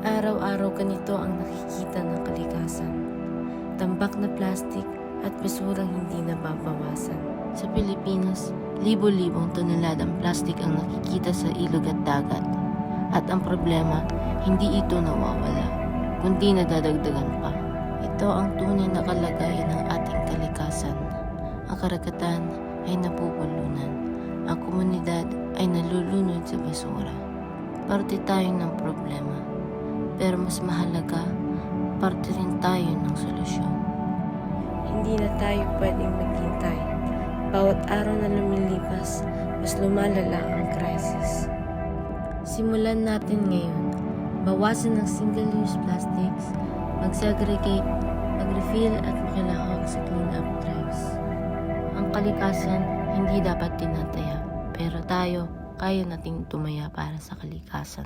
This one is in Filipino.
Araw-araw ganito ang nakikita ng kalikasan. Tambak na plastik at basurang hindi nababawasan. Sa Pilipinas, libo-libong toneladang plastik ang nakikita sa ilog at dagat. At ang problema, hindi ito nawawala, kundi nadadagdagan pa. Ito ang tunay na kalagayan ng ating kalikasan. Ang karagatan ay napupulunan. Ang komunidad ay nalulunod sa basura. Parte tayo ng problema. Pero mas mahalaga, parte rin tayo ng solusyon. Hindi na tayo pwedeng maghintay. Bawat araw na lumilipas, mas lumalala ang crisis. Simulan natin ngayon. Bawasan ang single-use plastics, mag-segregate, mag-refill at makilahok sa clean-up drives. Ang kalikasan hindi dapat tinataya, pero tayo kaya nating tumaya para sa kalikasan.